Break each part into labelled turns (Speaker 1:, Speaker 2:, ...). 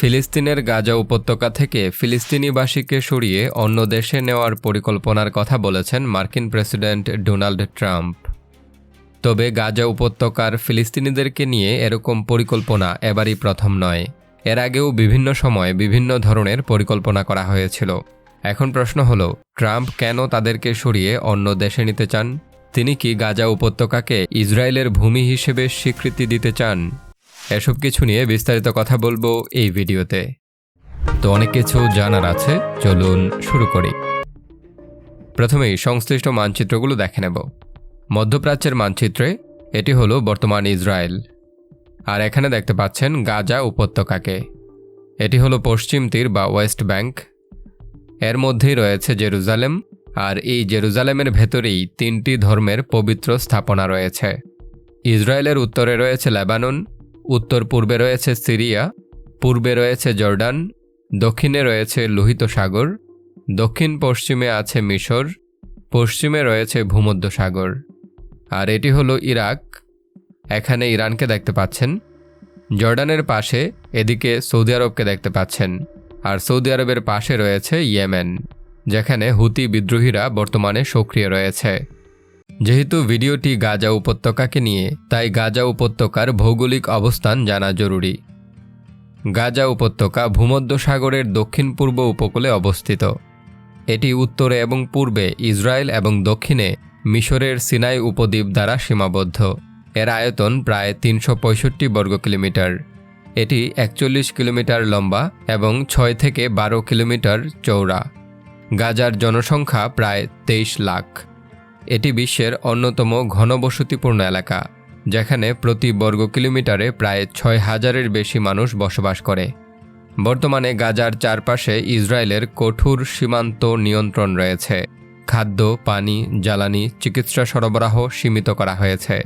Speaker 1: ফিলিস্তিনের গাজা উপত্যকা থেকে ফিলিস্তিনিবাসীকে সরিয়ে অন্য দেশে নেওয়ার পরিকল্পনার কথা বলেছেন মার্কিন প্রেসিডেন্ট ডোনাল্ড ট্রাম্প। তবে গাজা উপত্যকার ফিলিস্তিনিদেরকে নিয়ে এরকম পরিকল্পনা এবারই প্রথম নয়। এর আগেও বিভিন্ন সময় বিভিন্ন ধরনের পরিকল্পনা করা হয়েছিল। এখন প্রশ্ন হলো, ট্রাম্প কেন তাদেরকে সরিয়ে অন্য দেশে নিতে চান? তিনি কি গাজা উপত্যকাকে ইসরায়েলের ভূমি হিসেবে স্বীকৃতি দিতে চান? এসব কিছু নিয়ে বিস্তারিত কথা বলব এই ভিডিওতে। তো অনেক কিছু জানার আছে, চলুন শুরু করি। প্রথমেই সংশ্লিষ্ট মানচিত্রগুলো দেখে নেব। মধ্যপ্রাচ্যের মানচিত্রে এটি হলো বর্তমান ইসরায়েল। আর এখানে দেখতে পাচ্ছেন গাজা উপত্যকাকে। এটি হলো পশ্চিম তীর বা ওয়েস্ট ব্যাংক। এর মধ্যেই রয়েছে জেরুজালেম, আর এই জেরুজালেমের ভেতরেই তিনটি ধর্মের পবিত্র স্থাপনা রয়েছে। ইসরায়েলের উত্তরে রয়েছে লেবানন উত্তর পূর্বে রয়েছে সিরিয়া, পূর্বে রয়েছে জর্ডান, দক্ষিণে রয়েছে লোহিত সাগর, দক্ষিণ পশ্চিমে আছে মিশর, পশ্চিমে রয়েছে ভূমধ্য সাগর। আর এটি হলো ইরাক, এখানে ইরানকে দেখতে পাচ্ছেন। জর্ডানের পাশে এদিকে সৌদি আরবকে দেখতে পাচ্ছেন। আর সৌদি আরবের পাশে রয়েছে ইয়েমেন, যেখানে হুতি বিদ্রোহীরা বর্তমানে সক্রিয় রয়েছে। যেহেতু ভিডিওটি গাজা উপত্যকাকে নিয়ে, তাই গাজা উপত্যকার ভৌগোলিক অবস্থান জানা জরুরি। গাজা উপত্যকা ভূমধ্য সাগরের দক্ষিণ পূর্ব উপকূলে অবস্থিত। এটি উত্তরে এবং পূর্বে ইসরায়েল এবং দক্ষিণে মিশরের সিনাই উপদ্বীপ দ্বারা সীমাবদ্ধ। এর আয়তন প্রায় তিনশো পঁয়ষট্টি বর্গ কিলোমিটার। এটি একচল্লিশ কিলোমিটার লম্বা এবং ছয় থেকে বারো কিলোমিটার চৌড়া গাজার জনসংখ্যা প্রায় তেইশ লাখ। এটি বিশ্বের অন্যতম ঘনবসতিপূর্ণ এলাকা, যেখানে প্রতি বর্গ কিলোমিটারে প্রায় ছয় হাজারের বেশি মানুষ বসবাস করে। বর্তমানে গাজার চারপাশে ইসরায়েলের কঠোর সীমান্ত নিয়ন্ত্রণ রয়েছে। খাদ্য, পানি, জ্বালানি, চিকিৎসা সরবরাহ সীমিত করা হয়েছে।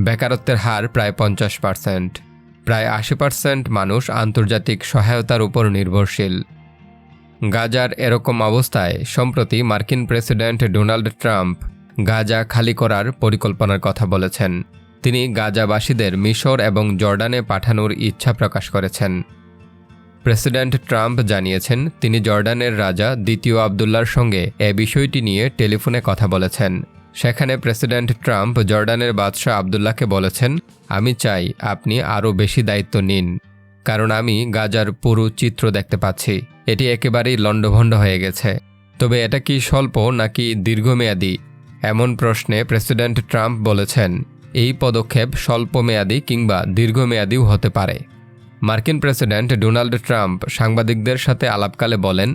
Speaker 1: বেকারত্বের হার প্রায় পঞ্চাশ পার্সেন্ট। প্রায় আশি পার্সেন্ট মানুষ আন্তর্জাতিক সহায়তার উপর নির্ভরশীল। গাজার এরকম অবস্থায়, সম্প্রতি মার্কিন প্রেসিডেন্ট ডোনাল্ড ট্রাম্প গাজা খালি করার পরিকল্পনার কথা বলেছেন। তিনি গাজাবাসীদের মিশর এবং জর্ডানে পাঠানোর ইচ্ছা প্রকাশ করেছেন। প্রেসিডেন্ট ট্রাম্প জানিয়েছেন, তিনি জর্ডানের রাজা দ্বিতীয় আবদুল্লার সঙ্গে এ বিষয়টি নিয়ে টেলিফোনে কথা বলেছেন। সেখানে প্রেসিডেন্ট ট্রাম্প জর্ডানের বাদশাহ আবদুল্লাহকে বলেছেন, আমি চাই আপনি আরও বেশি দায়িত্ব নিন, কারণ আমি গাজার পুরো চিত্র দেখতে পাচ্ছি। এটি একেবারেই লণ্ডভণ্ড হয়ে গেছে। তবে এটা কি স্বল্প নাকি দীর্ঘমেয়াদী? এমন প্রশ্নে প্রেসিডেন্ট ট্রাম্প বলেছেন, এই পদক্ষেপ স্বল্পমেয়াদী কিংবা দীর্ঘমেয়াদীও হতে পারে। মার্কিন প্রেসিডেন্ট ডোনাল্ড ট্রাম্প সাংবাদিকদের সাথে আলাপকালে বলেন,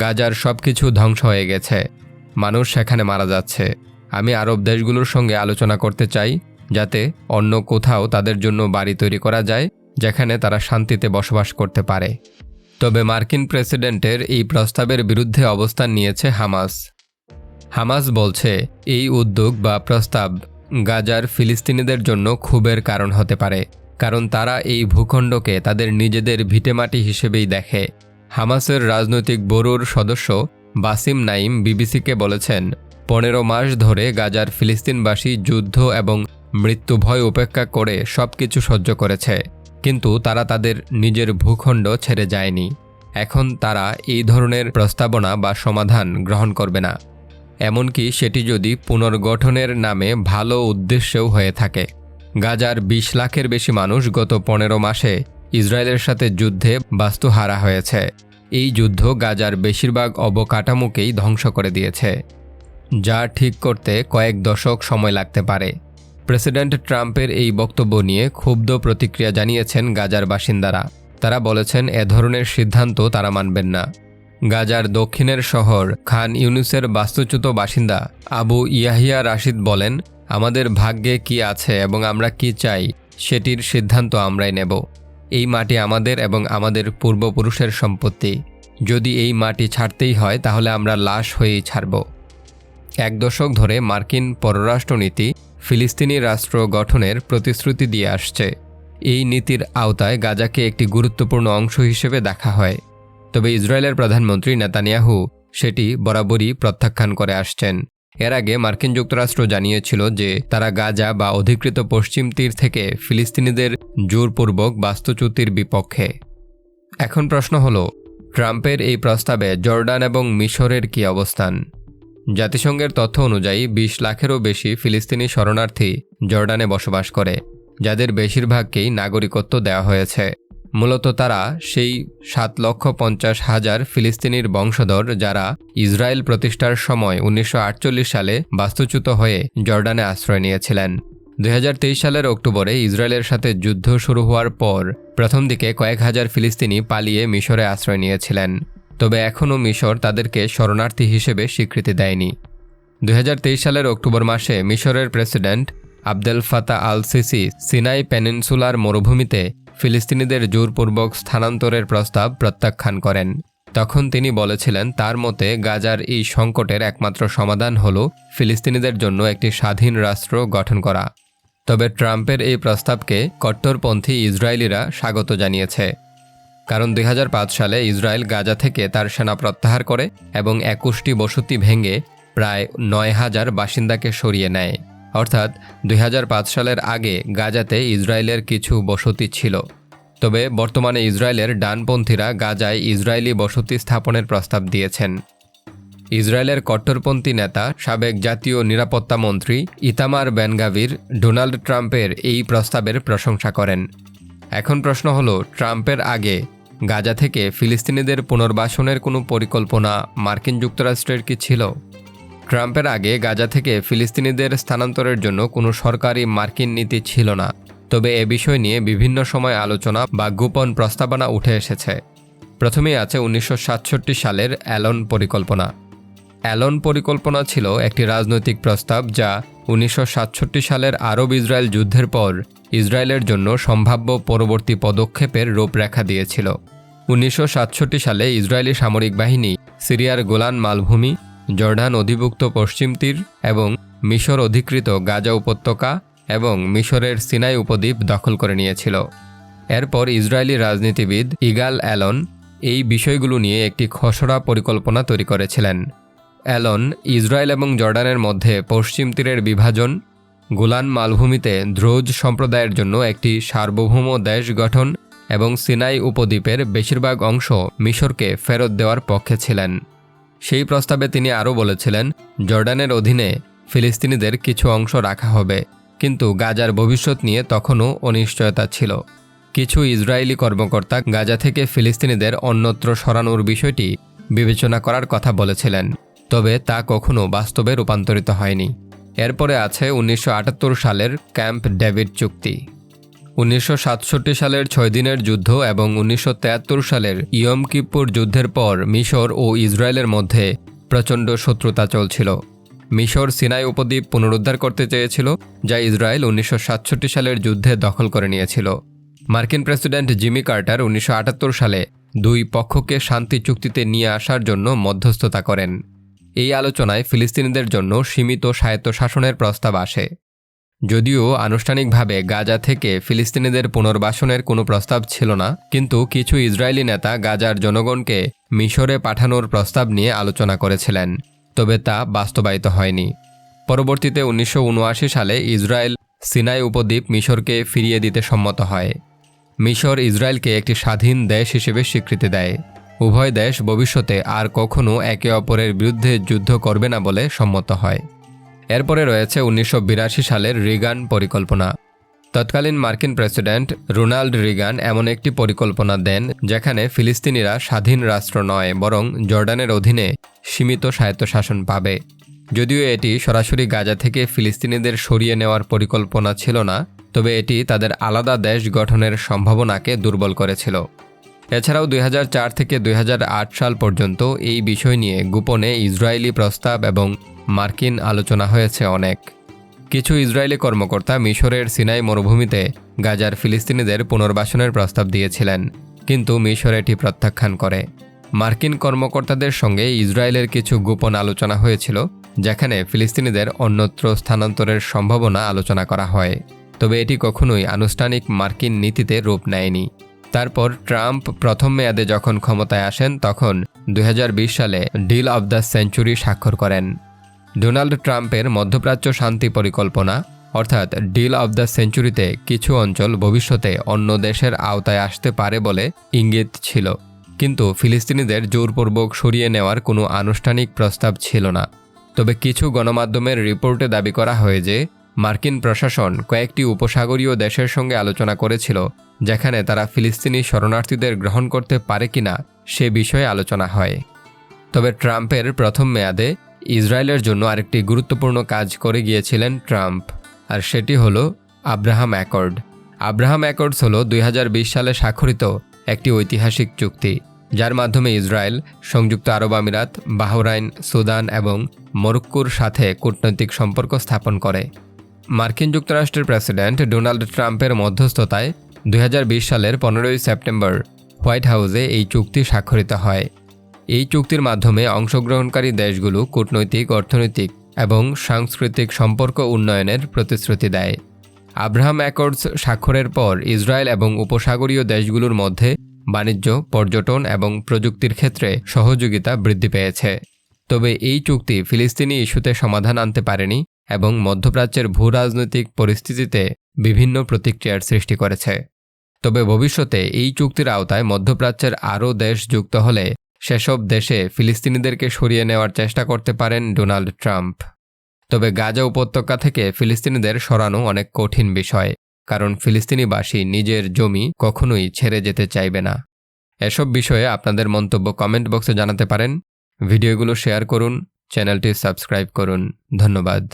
Speaker 1: গাজার সব কিছু ধ্বংস হয়ে গেছে। মানুষ সেখানে মারা যাচ্ছে। আমি আরব দেশগুলোর সঙ্গে আলোচনা করতে চাই, যাতে অন্য কোথাও তাদের জন্য বাড়ি তৈরি করা যায়, যেখানে তারা শান্তিতে বসবাস করতে পারে। তবে মার্কিন প্রেসিডেন্টের এই প্রস্তাবের বিরুদ্ধে অবস্থান নিয়েছে হামাস। হামাস বলছে, এই উদ্যোগ বা প্রস্তাব গাজার ফিলিস্তিনিদের জন্য ক্ষোভের কারণ হতে পারে, কারণ তারা এই ভূখণ্ডকে তাদের নিজেদের ভিটেমাটি হিসেবেই দেখে। হামাসের রাজনৈতিক বড়ুর সদস্য বাসিম নাইম বিবিসিকে বলেছেন, পনেরো মাস ধরে গাজার ফিলিস্তিনবাসী যুদ্ধ এবং মৃত্যু ভয় উপেক্ষা করে সব কিছু সহ্য করেছে, কিন্তু তারা তাদের নিজের ভূখণ্ড ছেড়ে যায়নি। এখন তারা এই ধরনের প্রস্তাবনা বা সমাধান গ্রহণ করবে না। এমনকি সেটি যদি পুনর্গঠনের নামে ভালো উদ্দেশ্যেও হয়ে থাকে। গাজার বিশ লাখের বেশি মানুষ গত পনেরো মাসে ইসরায়েলের সাথে যুদ্ধে বাস্তুহারা হয়েছে। এই যুদ্ধ গাজার বেশিরভাগ অবকাঠামোকেই ধ্বংস করে দিয়েছে, যা ঠিক করতে কয়েক দশক সময় লাগতে পারে। প্রেসিডেন্ট ট্রাম্পের এই বক্তব্য নিয়ে ক্ষুব্ধ প্রতিক্রিয়া জানিয়েছেন গাজার বাসিন্দারা। তারা বলেছেন, এ ধরনের সিদ্ধান্ত তারা মানবেন না। গাজার দক্ষিণের শহর খান ইউনুসের বাস্তুচ্যুত বাসিন্দা আবু ইয়াহিয়া রাশিদ বলেন, আমাদের ভাগ্যে কি আছে এবং আমরা কি চাই, সেটির সিদ্ধান্ত আমরাই নেব। এই মাটি আমাদের এবং আমাদের পূর্বপুরুষের সম্পত্তি। যদি এই মাটি ছাড়তেই হয়, তাহলে আমরা লাশ হয়েই ছাড়ব এক দশক ধরে মার্কিন পররাষ্ট্রনীতি ফিলিস্তিনি রাষ্ট্র গঠনের প্রতিশ্রুতি দিয়ে আসছে। এই নীতির আওতায় গাজাকে একটি গুরুত্বপূর্ণ অংশ হিসেবে দেখা হয়। তবে ইসরায়েলের প্রধানমন্ত্রী নেতানিয়াহু সেটি বরাবরই প্রত্যাখ্যান করে আসছেন। এর আগে মার্কিন যুক্তরাষ্ট্র জানিয়েছিল যে তারা গাজা বা অধিকৃত পশ্চিম তীর থেকে ফিলিস্তিনিদের জোরপূর্বক বাস্তুচ্যুতির বিপক্ষে। এখন প্রশ্ন হল, ট্রাম্পের এই প্রস্তাবে জর্ডান এবং মিশরের কি অবস্থান? জাতিসংঘের তথ্য অনুযায়ী বিশ লাখেরও বেশি ফিলিস্তিনি শরণার্থী জর্ডানে বসবাস করে, যাদের বেশিরভাগকেই নাগরিকত্ব দেওয়া হয়েছে। মূলত তারা সেই সাত লক্ষ পঞ্চাশ হাজার ফিলিস্তিনির বংশধর যারা ইসরায়েল প্রতিষ্ঠার সময় উনিশশো আটচল্লিশ সালে বাস্তুচ্যুত হয়ে জর্ডানে আশ্রয় নিয়েছিলেন। দুই হাজার তেইশ সালের অক্টোবরে ইসরায়েলের সাথে যুদ্ধ শুরু হওয়ার পর প্রথম দিকে কয়েক হাজার ফিলিস্তিনি পালিয়ে মিশরে আশ্রয় নিয়েছিলেন। তবে এখনও মিশর তাদেরকে শরণার্থী হিসেবে স্বীকৃতি দেয়নি। দুই সালের অক্টোবর মাসে মিশরের প্রেসিডেন্ট আবদেল ফাতা আল সিসি সিনাই পেনিনসুলার মরুভূমিতে ফিলিস্তিনিদের জোরপূর্বক স্থানান্তরের প্রস্তাব প্রত্যাখ্যান করেন। তখন তিনি বলেছিলেন, তার মতে, গাজার এই সংকটের একমাত্র সমাধান হল ফিলিস্তিনিদের জন্য একটি স্বাধীন রাষ্ট্র গঠন করা। তবে ট্রাম্পের এই প্রস্তাবকে কট্টরপন্থী ইসরায়েলিরা স্বাগত জানিয়েছে। কারণ দু হাজার পাঁচ সালে ইসরায়েল গাজা থেকে তার সেনা প্রত্যাহার করে এবং একুশটি বসতি ভেঙে প্রায় নয় হাজার বাসিন্দাকে সরিয়ে নেয়। অর্থাৎ দুই হাজার পাঁচ সালের আগে গাজাতে ইসরায়েলের কিছু বসতি ছিল। তবে বর্তমানে ইসরায়েলের ডানপন্থীরা গাজায় ইসরায়েলি বসতি স্থাপনের প্রস্তাব দিয়েছেন। ইসরায়েলের কট্টরপন্থী নেতা, সাবেক জাতীয় নিরাপত্তা মন্ত্রী ইতামার বেনগাভির ডোনাল্ড ট্রাম্পের এই প্রস্তাবের প্রশংসা করেন। এখন প্রশ্ন হল, ট্রাম্পের আগে গাজা থেকে ফিলিস্তিনিদের পুনর্বাসনের কোনো পরিকল্পনা মার্কিন যুক্তরাষ্ট্রের কি ছিল? ট্রাম্পের আগে গাজা থেকে ফিলিস্তিনিদের স্থানান্তরের জন্য কোনো সরকারি মার্কিন নীতি ছিল না। তবে এ বিষয় নিয়ে বিভিন্ন সময় আলোচনা বা গোপন প্রস্তাবনা উঠে এসেছে। প্রথমেই আছে উনিশশো সাতষট্টি সালের অ্যালন পরিকল্পনা। অ্যালন পরিকল্পনা ছিল একটি রাজনৈতিক প্রস্তাব যা উনিশশো সাতষট্টি সালের আরব ইসরায়েল যুদ্ধের পর ইসরায়েলের জন্য সম্ভাব্য পরবর্তী পদক্ষেপের রূপরেখা দিয়েছিল। উনিশশো সাতষট্টি সালে ইসরায়েলি সামরিক বাহিনী সিরিয়ার গোলান মালভূমি জর্ডান অধিভুক্ত পশ্চিম তীর এবং মিশর অধিকৃত গাজা উপত্যকা এবং মিশরের সিনাই উপদ্বীপ দখল করে নিয়েছিল। এরপর ইসরায়েলি রাজনীতিবিদ ইগাল অ্যালন এই বিষয়গুলো নিয়ে একটি খসড়া পরিকল্পনা তৈরি করেছিলেন। অ্যালন ইসরায়েল এবং জর্ডানের মধ্যে পশ্চিম তীরের বিভাজন, গোলান মালভূমিতে দ্রোজ সম্প্রদায়ের জন্য একটি সার্বভৌম দেশ গঠন এবং সিনাই উপদ্বীপের বেশিরভাগ অংশ মিশরকে ফেরত দেওয়ার পক্ষে ছিলেন। সেই প্রস্তাবে তিনি আরও বলেছিলেন, জর্ডানের অধীনে ফিলিস্তিনিদের কিছু অংশ রাখা হবে, কিন্তু গাজার ভবিষ্যৎ নিয়ে তখনও অনিশ্চয়তা ছিল। কিছু ইসরায়েলি কর্মকর্তা গাজা থেকে ফিলিস্তিনিদের অন্যত্র সরানোর বিষয়টি বিবেচনা করার কথা বলেছিলেন, তবে তা কখনো বাস্তবে রূপান্তরিত হয়নি। এরপরে আছে উনিশশো আটাত্তর সালের ক্যাম্প ডেভিড চুক্তি। উনিশশো সাতষট্টি সালের ছয় দিনের যুদ্ধ এবং উনিশশো সালের ইয়ম কিপ্পুর যুদ্ধের পর মিশর ও ইসরায়েলের মধ্যে প্রচণ্ড শত্রুতা চলছিল। মিশর সিনাই উপদ্বীপ পুনরুদ্ধার করতে চেয়েছিল, যা ইসরায়েল উনিশশো সাতষট্টি সালের যুদ্ধে দখল করে নিয়েছিল। মার্কিন প্রেসিডেন্ট জিমি কার্টার উনিশশো আটাত্তর সালে দুই পক্ষকে শান্তি চুক্তিতে নিয়ে আসার জন্য মধ্যস্থতা করেন। এই আলোচনায় ফিলিস্তিনিদের জন্য সীমিত স্বায়ত্তশাসনের প্রস্তাব আসে। যদিও আনুষ্ঠানিকভাবে গাজা থেকে ফিলিস্তিনিদের পুনর্বাসনের কোনো প্রস্তাব ছিল না, কিন্তু কিছু ইসরায়েলি নেতা গাজার জনগণকে মিশরে পাঠানোর প্রস্তাব নিয়ে আলোচনা করেছিলেন, তবে তা বাস্তবায়িত হয়নি। পরবর্তীতে উনিশশো উনআশি সালে ইসরায়েল সিনাই উপদ্বীপ মিশরকে ফিরিয়ে দিতে সম্মত হয়। মিশর ইসরায়েলকে একটি স্বাধীন দেশ হিসেবে স্বীকৃতি দেয়। উভয় দেশ ভবিষ্যতে আর কখনও একে অপরের বিরুদ্ধে যুদ্ধ করবে না বলে সম্মত হয়। এরপরে রয়েছে উনিশশো বিরাশি সালের রিগান পরিকল্পনা। তৎকালীন মার্কিন প্রেসিডেন্ট রোনাল্ড রিগান এমন একটি পরিকল্পনা দেন, যেখানে ফিলিস্তিনিরা স্বাধীন রাষ্ট্র নয়, বরং জর্ডানের অধীনে সীমিত স্বায়ত্তশাসন পাবে। যদিও এটি সরাসরি গাজা থেকে ফিলিস্তিনিদের সরিয়ে নেওয়ার পরিকল্পনা ছিল না, তবে এটি তাদের আলাদা দেশ গঠনের সম্ভাবনাকে দুর্বল করেছিল। এছাড়াও দুই হাজার চার থেকে দুই হাজার আট সাল পর্যন্ত এই বিষয় নিয়ে গোপনে ইসরায়েলি প্রস্তাব এবং মার্কিন আলোচনা হয়েছে অনেক। কিছু ইসরায়েলি কর্মকর্তা মিশরের সিনাই মরুভূমিতে গাজার ফিলিস্তিনিদের পুনর্বাসনের প্রস্তাব দিয়েছিলেন, কিন্তু মিশর এটি প্রত্যাখ্যান করে। মার্কিন কর্মকর্তাদের সঙ্গে ইসরায়েলের কিছু গোপন আলোচনা হয়েছিল, যেখানে ফিলিস্তিনিদের অন্যত্র স্থানান্তরের সম্ভাবনা আলোচনা করা হয়। তবে এটি কখনোই আনুষ্ঠানিক মার্কিন নীতিতে রূপ নেয়নি। তারপর ট্রাম্প প্রথম মেয়াদে যখন ক্ষমতায় আসেন, তখন দু হাজার বিশ সালে ডিল অব দ্য সেঞ্চুরি স্বাক্ষর করেন। ডোনাল্ড ট্রাম্পের মধ্যপ্রাচ্য শান্তি পরিকল্পনা, অর্থাৎ ডিল অব দ্য সেঞ্চুরিতে কিছু অঞ্চল ভবিষ্যতে অন্য দেশের আওতায় আসতে পারে বলে ইঙ্গিত ছিল। কিন্তু ফিলিস্তিনিদের জোরপূর্বক সরিয়ে নেওয়ার কোনো আনুষ্ঠানিক প্রস্তাব ছিল না। তবে কিছু গণমাধ্যমের রিপোর্টে দাবি করা হয় যে মার্কিন প্রশাসন কয়েকটি উপসাগরীয় দেশের সঙ্গে আলোচনা করেছিল, যেখানে তারা ফিলিস্তিনি শরণার্থীদের গ্রহণ করতে পারে কিনা সে বিষয়ে আলোচনা হয়। তবে ট্রাম্পের প্রথম মেয়াদে ইসরায়েলের জন্য আরেকটি গুরুত্বপূর্ণ কাজ করে গিয়েছিলেন ট্রাম্প, আর সেটি হল আব্রাহাম অ্যাকর্ড। আব্রাহাম অ্যাকর্ডস হল দুই হাজার বিশ সালে স্বাক্ষরিত একটি ঐতিহাসিক চুক্তি, যার মাধ্যমে ইসরায়েল, সংযুক্ত আরব আমিরাত, বাহরাইন, সুদান এবং মরক্কোর সাথে কূটনৈতিক সম্পর্ক স্থাপন করে। মার্কিন যুক্তরাষ্ট্রের প্রেসিডেন্ট ডোনাল্ড ট্রাম্পের মধ্যস্থতায় দু হাজার বিশ সালের পনেরোই সেপ্টেম্বর হোয়াইট হাউসে এই চুক্তি স্বাক্ষরিত হয়। এই চুক্তির মাধ্যমে অংশগ্রহণকারী দেশগুলো কূটনৈতিক, অর্থনৈতিক এবং সাংস্কৃতিক সম্পর্ক উন্নয়নের প্রতিশ্রুতি দেয়। আব্রাহাম অ্যাকর্ডস স্বাক্ষরের পর ইসরায়েল এবং উপসাগরীয় দেশগুলোর মধ্যে বাণিজ্য, পর্যটন এবং প্রযুক্তির ক্ষেত্রে সহযোগিতা বৃদ্ধি পেয়েছে। তবে এই চুক্তি ফিলিস্তিনি ইস্যুতে সমাধান আনতে পারেনি এবং মধ্যপ্রাচ্যের ভূ রাজনৈতিক পরিস্থিতিতে বিভিন্ন প্রতিক্রিয়ার সৃষ্টি করেছে। তবে ভবিষ্যতে এই চুক্তির আওতায় মধ্যপ্রাচ্যের আরও দেশ যুক্ত হলে সেসব দেশে ফিলিস্তিনিদেরকে সরিয়ে নেওয়ার চেষ্টা করতে পারেন ডোনাল্ড ট্রাম্প। তবে গাজা উপত্যকা থেকে ফিলিস্তিনিদের সরানো অনেক কঠিন বিষয়, কারণ ফিলিস্তিনিবাসী নিজের জমি কখনোই ছেড়ে যেতে চাইবে না। এসব বিষয়ে আপনাদের মন্তব্য কমেন্ট বক্সে জানাতে পারেন। ভিডিওগুলো শেয়ার করুন, চ্যানেলটি সাবস্ক্রাইব করুন। ধন্যবাদ।